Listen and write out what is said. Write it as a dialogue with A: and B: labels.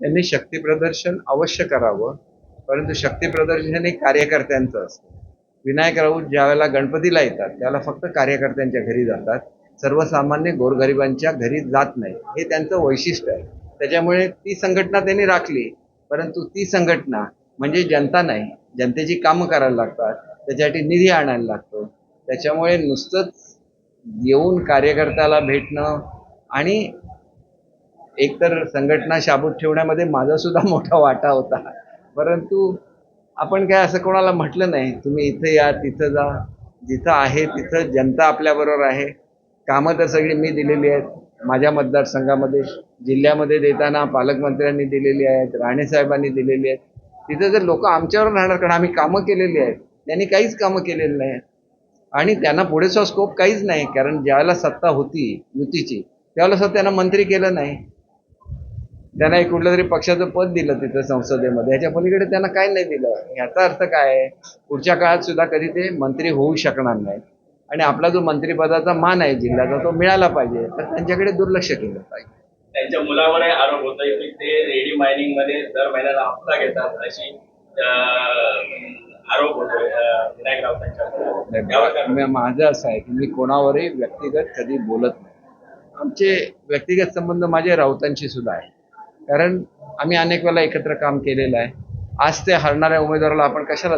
A: त्यांनी शक्तीप्रदर्शन अवश्य करावं परंतु शक्तीप्रदर्शन हे कार्यकर्त्यांचं असतं. विनायक राऊत ज्यावेळेला गणपतीला येतात त्याला फक्त कार्यकर्त्यांच्या घरी जातात. सर्वसामान्य गोरगरिबांच्या घरी जात नाही. हे त्यांचं वैशिष्ट्य आहे. त्याच्यामुळे ती संघटना त्यांनी राखली. परंतु ती संघटना म्हणजे जनता नाही. जनतेची कामं करायला लागतात. त्याच्यासाठी निधी आणायला लागतो. त्याच्यामुळे नुसतंच येऊन कार्यकर्त्याला भेटणं आणि एकतर संघटना शाबूत ठेवण्यामध्ये माझा सुद्धा मोठा वाटा होता. परंतु आपण काय असं कोणाला म्हटलं नाही तुम्ही इथे या तिथं जा जिथं आहे तिथं जनता आपल्याबरोबर आहे. कामं तर सगळी मी दिलेली आहेत. माझ्या मतदारसंघामध्ये जिल्ह्यामध्ये देताना पालकमंत्र्यांनी दिलेली आहेत राणेसाहेबांनी दिलेली आहेत. तिथे जर लोक आमच्यावर राहणार कारण आम्ही कामं केलेली आहेत. त्यांनी काहीच कामं केलेली नाही. आणि त्यांना पुढेचा स्कोप काहीच नाही कारण ज्यावेळेला सत्ता होती युतीची त्यावेळेला सुद्धा त्यांना मंत्री केलं नाही. त्यांना एक कुठलं तरी पक्षाचं पद दिलं तिथं संसदेमध्ये. ह्याच्या पलीकडे त्यांना काय नाही दिलं. ह्याचा अर्थ काय आहे? पुढच्या काळात सुद्धा कधी ते मंत्री होऊ शकणार नाही आणि आपला जो मंत्रिपदाचा मान आहे जिल्ह्याचा तो मिळाला पाहिजे. तर त्यांच्याकडे दुर्लक्ष केलं पाहिजे.
B: त्यांच्या मुलावर आरोप होतोय की ते रेडी मायनिंगमध्ये दर महिन्याला हप्ता घेतात अशी आरोप
A: मी- माझं असं आहे की मी कोणावरही व्यक्तिगत कधी बोलत नाही. आमचे व्यक्तिगत संबंध माझे राऊतांशी सुद्धा आहे. कारण आम्ही अनेक वेळा एकत्र काम केलेलं आहे. आज ते हरणाऱ्या उमेदवाराला आपण कशाला